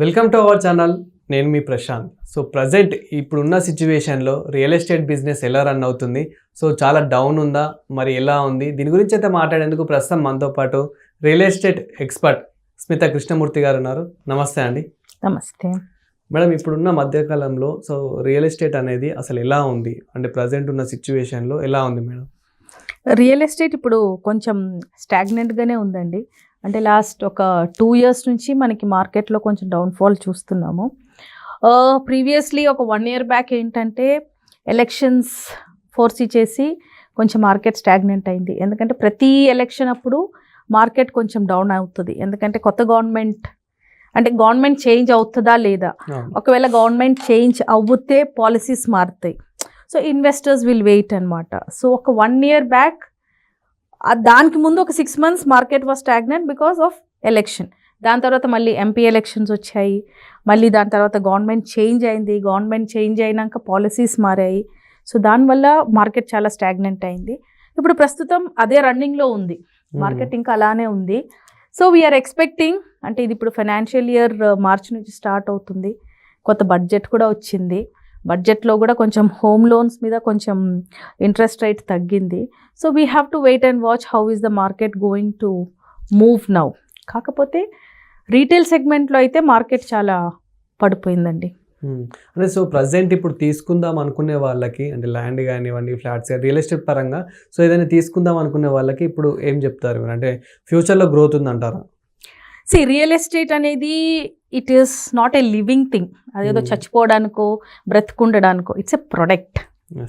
Welcome to our channel నేను మీ Prashanth. So present ఇప్పుడున్న సిచ్యువేషన్లో రియల్ ఎస్టేట్ బిజినెస్ ఎలా రన్ అవుతుంది? సో చాలా డౌన్ ఉందా? మరి ఎలా ఉంది? దీని గురించి అయితే మాట్లాడేందుకు ప్రస్తుతం మనతో పాటు real estate expert Smitha Krishnamurthy garu ఉన్నారు. నమస్తే అండి. నమస్తే. మేడం ఇప్పుడున్న మధ్యకాలంలో సో రియల్ ఎస్టేట్ అనేది అసలు ఎలా ఉంది? అంటే ప్రజెంట్ ఉన్న సిచ్యువేషన్లో ఎలా ఉంది మేడం రియల్ ఎస్టేట్ ఇప్పుడు కొంచెం స్టాగ్నెంట్గానే ఉందండి. అంటే లాస్ట్ ఒక టూ ఇయర్స్ నుంచి మనకి మార్కెట్లో కొంచెం డౌన్ఫాల్ చూస్తున్నాము. ప్రీవియస్లీ ఒక వన్ ఇయర్ బ్యాక్ ఏంటంటే ఎలక్షన్స్ ఫోర్సీ చేసి కొంచెం మార్కెట్ స్టాగ్నెంట్ అయింది. ఎందుకంటే ప్రతి ఎలక్షన్ అప్పుడు మార్కెట్ కొంచెం డౌన్ అవుతుంది. ఎందుకంటే కొత్త గవర్నమెంట్ అంటే గవర్నమెంట్ చేంజ్ అవుతుందా లేదా. ఒకవేళ గవర్నమెంట్ చేంజ్ అవుతే పాలసీస్ మారుతాయి. సో ఇన్వెస్టర్స్ విల్ వెయిట్ అనమాట సో ఒక వన్ ఇయర్ బ్యాక్ దానికి ముందు ఒక six months market was stagnant because of election దాని తర్వాత మళ్ళీ ఎంపీ ఎలక్షన్స్ వచ్చాయి. మళ్ళీ దాని తర్వాత గవర్నమెంట్ చేంజ్ అయింది. గవర్నమెంట్ చేంజ్ అయినాక పాలసీస్ మారాయి. సో దానివల్ల మార్కెట్ చాలా స్టాగ్నెంట్ అయింది. ఇప్పుడు ప్రస్తుతం అదే రన్నింగ్లో ఉంది. మార్కెట్ ఇంకా అలానే ఉంది. సో వీఆర్ ఎక్స్పెక్టింగ్ అంటే ఇది ఇప్పుడు ఫైనాన్షియల్ ఇయర్ మార్చ్ నుంచి స్టార్ట్ అవుతుంది. కొత్త బడ్జెట్ కూడా వచ్చింది. బడ్జెట్లో కూడా కొంచెం హోమ్ లోన్స్ మీద కొంచెం ఇంట్రెస్ట్ రేట్ తగ్గింది. So we have to wait and watch how is the market going to move now కాకపోతే రీటైల్ సెగ్మెంట్లో అయితే మార్కెట్ చాలా పడిపోయిందండి. Hmm. అంటే సో ప్రజెంట్ ఇప్పుడు తీసుకుందాం అనుకునే వాళ్ళకి అంటే ల్యాండ్ కానివ్వండి ఫ్లాట్స్ రియల్ ఎస్టేట్ పరంగా సో ఏదైనా తీసుకుందాం అనుకునే వాళ్ళకి ఇప్పుడు ఏం చెప్తారు? మీరు అంటే ఫ్యూచర్లో గ్రోత్ ఉందంటారా? సి రియల్ ఎస్టేట్ అనేది it is not a living thing అదేదో Hmm. చచ్చిపోవడానికో బ్రతుకుండడానికో ఇట్స్ ఎ ప్రొడక్ట్.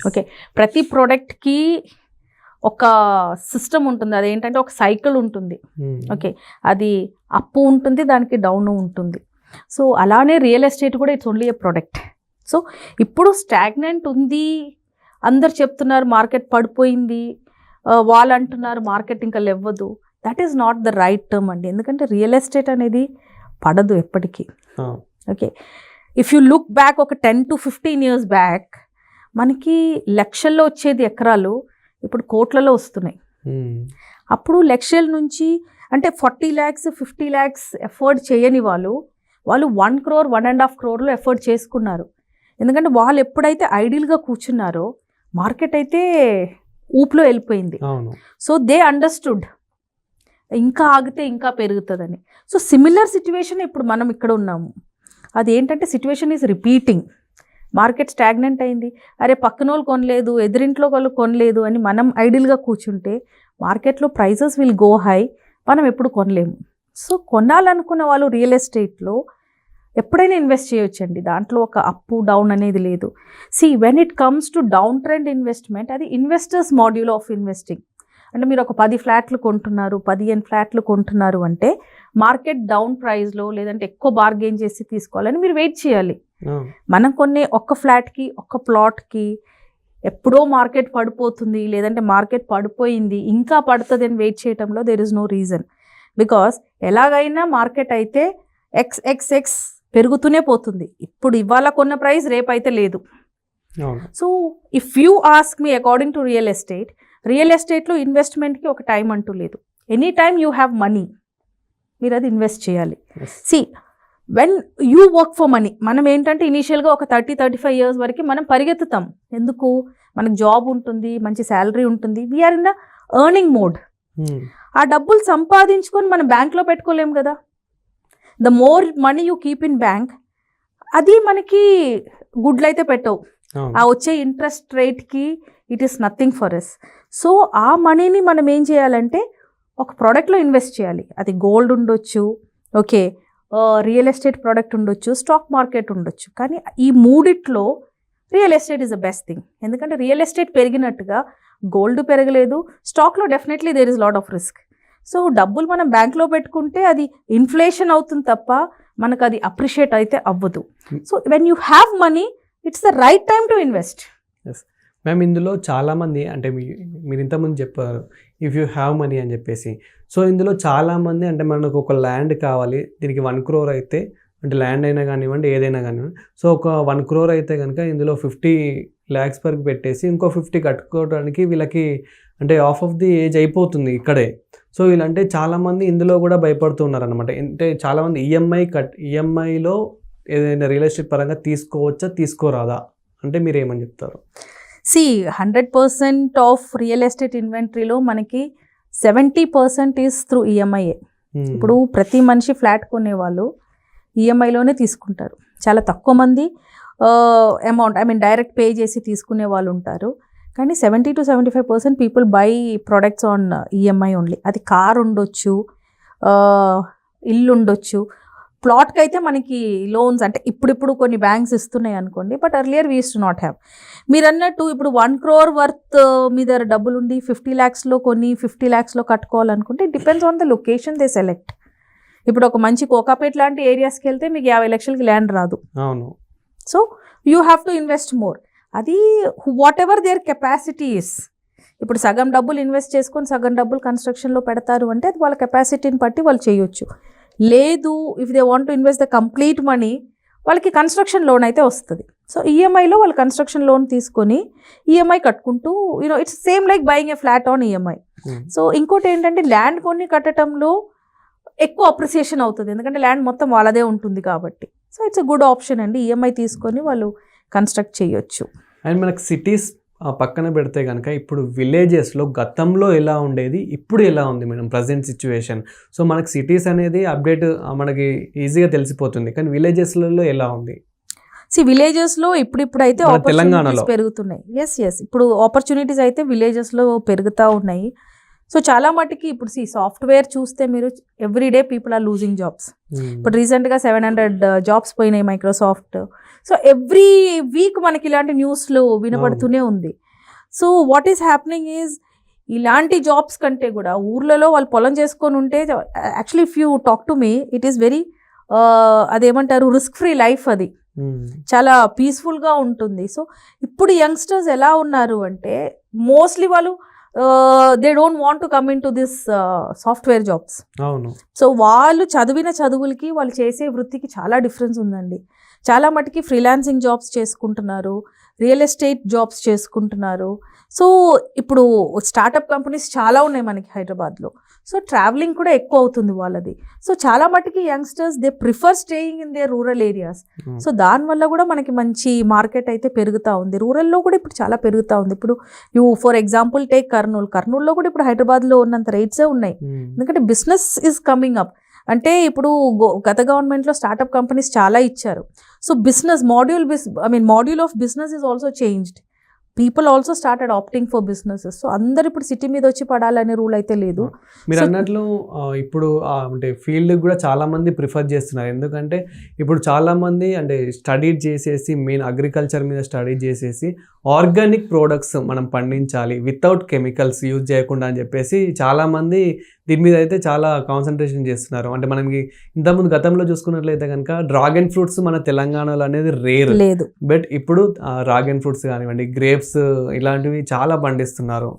Okay. ప్రతి ప్రోడక్ట్కి ఒక సిస్టమ్ ఉంటుంది అదేంటంటే ఒక సైకిల్ ఉంటుంది. ఓకే అది అప్పు ఉంటుంది దానికి డౌన్ ఉంటుంది సో అలానే రియల్ ఎస్టేట్ కూడా it's only a product so ఇప్పుడు స్టాగ్నెంట్ ఉంది అందరు చెప్తున్నారు మార్కెట్ పడిపోయింది ఆ, వాళ్ళు అంటున్నారు మార్కెట్ ఇంకా లేవ్వదు that is not the right term అండి. ఎందుకంటే రియల్ ఎస్టేట్ అనేది పడదు ఎప్పటికీ. Okay if you look back ఒక ten to fifteen years back మనకి లక్షల్లో వచ్చేది ఎకరాలు ఇప్పుడు కోట్లలో వస్తున్నాయి. అప్పుడు లక్షల నుంచి అంటే forty lakhs fifty lakhs effort చేయని వాళ్ళు వాళ్ళు one crore one and half క్రోర్లో effort చేసుకున్నారు. ఎందుకంటే వాళ్ళు ఎప్పుడైతే ఐడియల్గా కూర్చున్నారో మార్కెట్ అయితే ఊపులో వెళ్ళిపోయింది. సో దే అండర్స్టూడ్ ఇంకా ఆగితే ఇంకా పెరుగుతుందని. సో సిమిలర్ సిచ్యువేషన్ ఇప్పుడు మనం ఇక్కడ ఉన్నాము. అది ఏంటంటే situation is repeating market stagnant అయింది. అరే పక్కన వాళ్ళు కొనలేదు ఎదురింట్లో వాళ్ళు కొనలేదు అని మనం ఐడియల్గా కూర్చుంటే మార్కెట్లో ప్రైజెస్ విల్ గో హై మనం ఎప్పుడు కొనలేము. సో కొనాలనుకున్న వాళ్ళు రియల్ ఎస్టేట్లో ఎప్పుడైనా ఇన్వెస్ట్ చేయొచ్చండి. దాంట్లో ఒక అప్పు డౌన్ అనేది లేదు. See when it comes to down trend investment అది ఇన్వెస్టర్స్ మాడ్యూల్ ఆఫ్ ఇన్వెస్టింగ్ అంటే మీరు ఒక పది ఫ్లాట్లు కొంటున్నారు పదిహేను ఫ్లాట్లు కొంటున్నారు అంటే మార్కెట్ డౌన్ ప్రైస్లో లేదంటే ఎక్కువ బార్గెయిన్ చేసి తీసుకోవాలని మీరు వెయిట్ చేయాలి. మనం కొనే ఒక్క ఫ్లాట్కి ఒక్క ప్లాట్కి ఎప్పుడో మార్కెట్ పడిపోతుంది లేదంటే మార్కెట్ పడిపోయింది ఇంకా పడుతుంది అని వెయిట్ చేయడంలో there is no reason because ఎలాగైనా మార్కెట్ అయితే ఎక్స్ ఎక్స్ ఎక్స్ పెరుగుతూనే పోతుంది. ఇప్పుడు ఇవాళ కొన్న ప్రైస్ రేపైతే లేదు. అవును. So if you ask me according to real estate real ఎస్టేట్లో ఇన్వెస్ట్మెంట్కి ఒక టైం అంటూ లేదు. Any time you have money. మీరు అది ఇన్వెస్ట్ చేయాలి. See when you work for money మనం ఏంటంటే ఇనీషియల్గా ఒక థర్టీ థర్టీ ఫైవ్ ఇయర్స్ వరకు మనం పరిగెత్తుతాం. ఎందుకు? మనకు జాబ్ ఉంటుంది మంచి శాలరీ ఉంటుంది. We're in the earning mode. ఆ డబ్బులు సంపాదించుకొని మనం బ్యాంక్లో పెట్టుకోలేం కదా? The more money you keep in bank అది మనకి గుడ్లు అయితే పెట్టవు. ఆ వచ్చే ఇంట్రెస్ట్ రేట్కి it is nothing for us so ఆ మనీని మనం ఏం చేయాలంటే ఒక ప్రోడక్ట్లో ఇన్వెస్ట్ చేయాలి. అది గోల్డ్ ఉండొచ్చు ఓకే రియల్ ఎస్టేట్ ప్రోడక్ట్ ఉండొచ్చు స్టాక్ మార్కెట్ ఉండొచ్చు. కానీ ఈ మూడిట్లో real estate is the best thing ఎందుకంటే రియల్ ఎస్టేట్ పెరిగినట్టుగా గోల్డ్ పెరగలేదు స్టాక్లో definitely there is lot of risk so డబ్బులు మనం బ్యాంక్లో పెట్టుకుంటే అది ఇన్ఫ్లేషన్ అవుతుంది తప్ప మనకు అది అప్రిషియేట్ అయితే అవ్వదు. So when you have money it's the right time to invest ma'am ఇందులో చాలామంది అంటే మీ మీరు ఇంతకుముందు చెప్పారు ఇఫ్ యూ హ్యావ్ మనీ అని చెప్పేసి. సో ఇందులో చాలామంది అంటే మనకు ఒక ల్యాండ్ కావాలి దీనికి వన్ క్రోర్ అయితే అంటే ల్యాండ్ అయినా కానివ్వండి ఏదైనా కానివ్వండి. సో ఒక వన్ క్రోర్ అయితే కనుక ఇందులో ఫిఫ్టీ ల్యాక్స్ వరకు పెట్టేసి ఇంకో ఫిఫ్టీ కట్టుకోవడానికి వీళ్ళకి అంటే ఆఫ్ ఆఫ్ ది ఏజ్ అయిపోతుంది ఇక్కడే. సో వీళ్ళంటే చాలామంది ఇందులో కూడా భయపడుతున్నారు అనమాట అంటే చాలామంది ఈఎంఐ కట్ ఈఎంఐలో ఏదైనా రియల్ ఎస్టేట్ పరంగా తీసుకోవచ్చా తీసుకోరాదా? అంటే మీరు ఏమని చెప్తారు? See hundred percent of real estate ఇన్వెంటరీలో మనకి seventy percent is through ఈఎంఐఏ. Hmm. ఇప్పుడు ప్రతి మనిషి ఫ్లాట్ కొనేవాళ్ళు ఈఎంఐలోనే తీసుకుంటారు. చాలా తక్కువ మంది amount I mean direct pay చేసి తీసుకునే వాళ్ళు ఉంటారు. కానీ seventy to seventy five percent people buy products on EMI only అది కార్ ఉండొచ్చు ఇల్లు ఉండొచ్చు ప్లాట్కి అయితే మనకి లోన్స్ అంటే ఇప్పుడిప్పుడు కొన్ని బ్యాంక్స్ ఇస్తున్నాయి అనుకోండి but earlier was to not have. మీరు అన్నట్టు ఇప్పుడు వన్ క్రోర్ వర్త్ మీ దగ్గర డబ్బులు ఉండి ఫిఫ్టీ ల్యాక్స్లో కొన్ని ఫిఫ్టీ ల్యాక్స్లో కట్టుకోవాలనుకుంటే depends on the location they select ఇప్పుడు ఒక మంచి కోకాపేట్ లాంటి ఏరియాస్కి వెళ్తే మీకు యాభై లక్షలకి ల్యాండ్ రాదు. అవును. So you have to invest more. అది వాట్ ఎవర్ దేర్ కెపాసిటీస్ ఇప్పుడు సగం డబ్బులు ఇన్వెస్ట్ చేసుకొని సగం డబ్బులు కన్స్ట్రక్షన్లో పెడతారు అంటే అది వాళ్ళ కెపాసిటీని బట్టి వాళ్ళు చేయొచ్చు. లేదు if they want to invest the complete money వాళ్ళకి కన్స్ట్రక్షన్ లోన్ అయితే వస్తుంది. సో ఈఎంఐలో వాళ్ళు కన్స్ట్రక్షన్ లోన్ తీసుకొని ఈఎంఐ కట్టుకుంటూ you know it's same like buying a flat on EMI. So ఇంకోటి ఏంటంటే ల్యాండ్ కొన్ని కట్టడంలో ఎక్కువ అప్రిసియేషన్ అవుతుంది. ఎందుకంటే ల్యాండ్ మొత్తం వాళ్ళదే ఉంటుంది కాబట్టి. So it's a good option అండి. ఈఎంఐ తీసుకొని వాళ్ళు కన్స్ట్రక్ట్ చేయొచ్చు. అండ్ మనకి సిటీస్ పక్కన పెడితే కనుక ఇప్పుడు విలేజెస్లో గతంలో ఎలా ఉండేది ఇప్పుడు ఎలా ఉంది మేడం ప్రజెంట్ సిచ్యువేషన్? సో మనకి సిటీస్ అనేది అప్డేట్ మనకి ఈజీగా తెలిసిపోతుంది. కానీ విలేజెస్లలో ఎలా ఉంది? సి విలేజెస్లో ఇప్పుడిప్పుడు అయితే తెలంగాణలో. పెరుగుతున్నాయి. ఎస్ ఎస్ ఇప్పుడు ఆపర్చునిటీస్ అయితే విలేజెస్లో పెరుగుతూ ఉన్నాయి. సో చాలా మటుకి ఇప్పుడు సి సాఫ్ట్వేర్ చూస్తే మీరు everyday people are losing jobs. ఇప్పుడు రీసెంట్గా సెవెన్ హండ్రెడ్ జాబ్స్ పోయినాయి మైక్రోసాఫ్ట్. సో ఎవ్రీ వీక్ మనకి ఇలాంటి న్యూస్లు వినపడుతూనే ఉంది. So what is happening is ఇలాంటి జాబ్స్ కంటే కూడా ఊర్లలో వాళ్ళు పొలం చేసుకొని ఉంటే actually if you talk to me it is very అదేమంటారు రిస్క్ ఫ్రీ లైఫ్ అది చాలా పీస్ఫుల్గా ఉంటుంది. సో ఇప్పుడు యంగ్స్టర్స్ ఎలా ఉన్నారు అంటే మోస్ట్లీ వాళ్ళు they don't want to come in to this software jobs అవును. సో వాళ్ళు చదివిన చదువులకి వాళ్ళు చేసే వృత్తికి చాలా డిఫరెన్స్ ఉందండి. చాలా మటుకి ఫ్రీలాన్సింగ్ జాబ్స్ చేసుకుంటున్నారు రియల్ ఎస్టేట్ జాబ్స్ చేసుకుంటున్నారు. సో ఇప్పుడు స్టార్టప్ కంపెనీస్ చాలా ఉన్నాయి మనకి హైదరాబాద్లో. సో ట్రావెలింగ్ కూడా ఎక్కువ అవుతుంది వాళ్ళది. సో చాలా మటుకి youngsters they prefer staying in the rural areas so దానివల్ల కూడా మనకి మంచి మార్కెట్ అయితే పెరుగుతూ ఉంది. రూరల్లో కూడా ఇప్పుడు చాలా పెరుగుతూ ఉంది. ఇప్పుడు you for example take Kurnool. కర్నూలులో కూడా ఇప్పుడు హైదరాబాద్లో ఉన్నంత రేట్సే ఉన్నాయి. ఎందుకంటే బిజినెస్ ఈజ్ కమింగ్ అప్ అంటే ఇప్పుడు గత గవర్నమెంట్లో స్టార్టప్ కంపెనీస్ చాలా ఇచ్చారు. So business module, I mean module of business is also changed. People also started opting for businesses so అందరు ఇప్పుడు సిటీ మీద వచ్చి పడాలనే రూల్ అయితే లేదు. మీరు అన్నట్లు ఇప్పుడు అంటే ఫీల్డ్ కూడా చాలా మంది ప్రిఫర్ చేస్తున్నారు. ఎందుకంటే ఇప్పుడు చాలా మంది అంటే స్టడీ చేసేసి మెయిన్ అగ్రికల్చర్ మీద స్టడీ చేసేసి ఆర్గానిక్ ప్రోడక్ట్స్ మనం పండించాలి వితౌట్ కెమికల్స్ యూజ్ చేయకుండా అని చెప్పేసి చాలా మంది దీని మీద అయితే చాలా కాన్సన్ట్రేషన్ చేస్తున్నారు. అంటే మనకి ఇంతకుముందు గతంలో చూసుకున్నట్లయితే కనుక డ్రాగన్ ఫ్రూట్స్ మన తెలంగాణలో అనేది రేర్ లేదు. బట్ ఇప్పుడు డ్రాగన్ ఫ్రూట్స్ కానివ్వండి గ్రేప్స్ ఇలాంటివి చాలా పండిస్తున్నారు.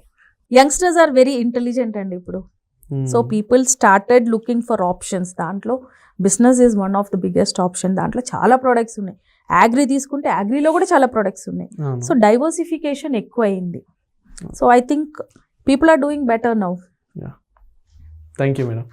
యంగ్స్టర్స్ ఆర్ వెరీ ఇంటెలిజెంట్ అండి ఇప్పుడు. So people started looking for options దాంట్లో business is one of the biggest option దాంట్లో చాలా ప్రోడక్ట్స్ ఉన్నాయి. అగ్రి తీసుకుంటే అగ్రిలో కూడా చాలా ప్రోడక్ట్స్ ఉన్నాయి. సో డైవర్సిఫికేషన్ ఎక్కువ అయింది so I think people are doing better now thank you madam